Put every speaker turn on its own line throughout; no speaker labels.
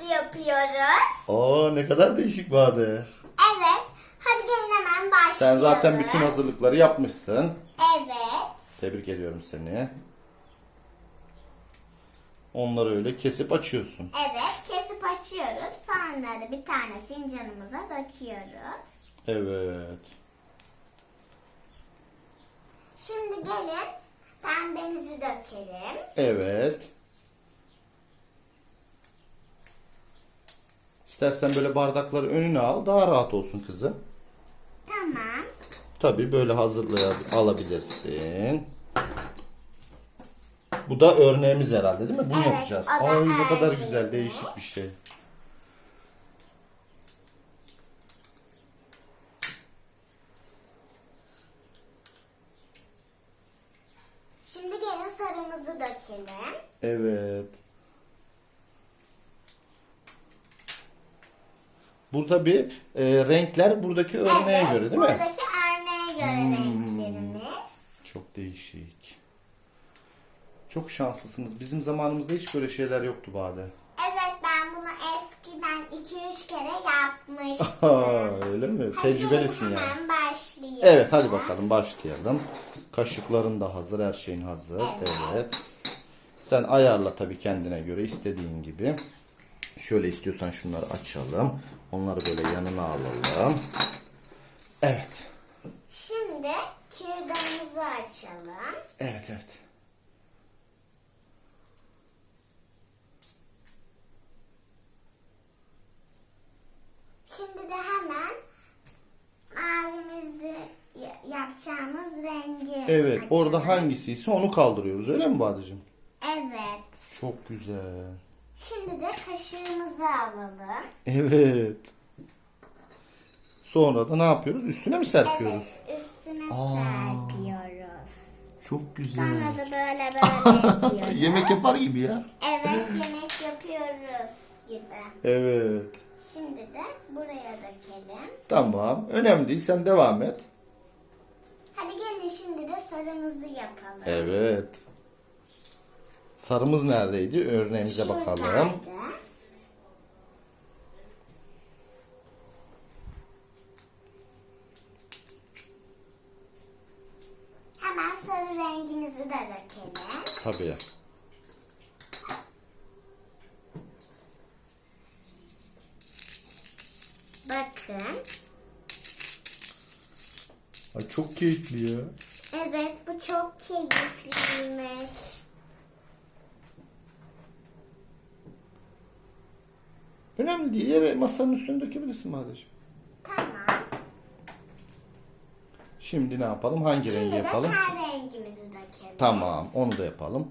boyaması yapıyoruz.
Oo ne kadar değişik Bade.
Evet. Hadi gelin hemen başlayalım.
Sen zaten bütün hazırlıkları yapmışsın.
Evet.
Tebrik ediyorum seni. Onları öyle kesip açıyorsun.
Evet. Kesip açıyoruz. Sonra da bir tane fincanımıza döküyoruz.
Evet.
Şimdi gelin pembemizi dökelim.
Evet. İstersen böyle bardakları önüne al. Daha rahat olsun kızım.
Tamam.
Tabii böyle hazırlayabilirsin. Bu da örneğimiz herhalde değil mi? Bunu
Evet,
yapacağız. Ay ne kadar güzel, değişik bir şey.
Şimdi gelin sarımızı dökelim.
Evet. Burada bir e, renkler buradaki örneğe
evet,
göre değil mi? Hmm.
Buradaki örneğe göre renklerimiz.
Çok değişik. Çok şanslısınız. Bizim zamanımızda hiç böyle şeyler yoktu Bade.
Evet ben bunu eskiden 2-3 kere yapmıştım.
Aa, öyle mi?
Hadi
Tecrübelisin yani.
Hemen başlayalım.
Evet hadi bakalım başlayalım. Kaşıkların da hazır, her şeyin hazır.
Evet.
Evet. Sen ayarla tabii kendine göre istediğin gibi. Şöyle istiyorsan şunları açalım. Onları böyle yanına alalım. Evet.
Şimdi kürdanımızı açalım.
Evet evet.
Şimdi de hemen mavimizi ya- yapacağımız rengi
Evet
açalım.
orada hangisiyse onu kaldırıyoruz öyle mi Badeciğim?
Evet.
Çok güzel.
Şimdi de kaşığımızı alalım.
Evet. Sonra da ne yapıyoruz? Üstüne mi serpiyoruz?
Evet, üstüne
Aa.
serpiyoruz.
Çok güzel.
Sonra da böyle böyle yapıyoruz.
Yemek yapar gibi ya.
Evet, yemek yapıyoruz gibi.
Evet.
Şimdi de buraya dökelim.
Tamam. Önemli değil. Sen devam et.
Hadi gelin şimdi de sarımızı yapalım.
Evet. Sarımız neredeydi? Örneğimize bakalım.
Hemen sarı rengimizi de dökelim.
Tabii.
Bakın.
Ay çok keyifli ya.
Evet bu çok keyifliymiş.
Önemli değil. Yere masanın üstüne dökebilirsin Badeciğim.
Tamam.
Şimdi ne yapalım? Hangi
Şimdi
rengi
de
yapalım?
ten rengimizi dökelim.
Tamam. Onu da yapalım.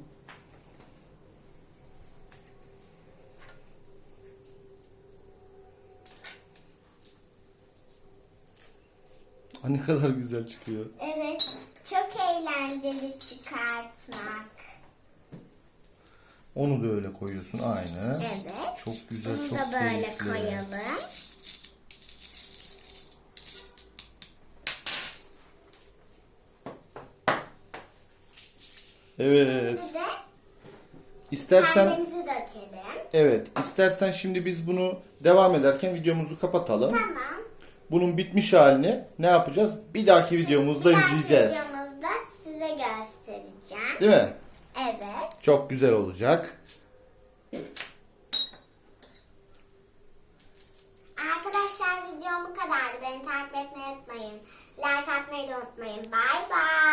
Ay ne kadar güzel çıkıyor.
Evet çok eğlenceli çıkartmak.
Onu da öyle koyuyorsun aynı.
Evet.
Çok güzel,
Bunu
çok
da böyle
keyifli.
koyalım.
Evet.
Şimdi de
İstersen
dökelim.
evet, istersen şimdi biz bunu devam ederken videomuzu kapatalım.
Tamam.
Bunun bitmiş halini ne yapacağız? Bir dahaki videomuzda
Bir dahaki
izleyeceğiz.
videomuzda size göstereceğim.
Değil mi?
Evet.
Çok güzel olacak.
Arkadaşlar videom bu kadardı. Beni takip etmeyi unutmayın. Like atmayı da unutmayın. Bye bye.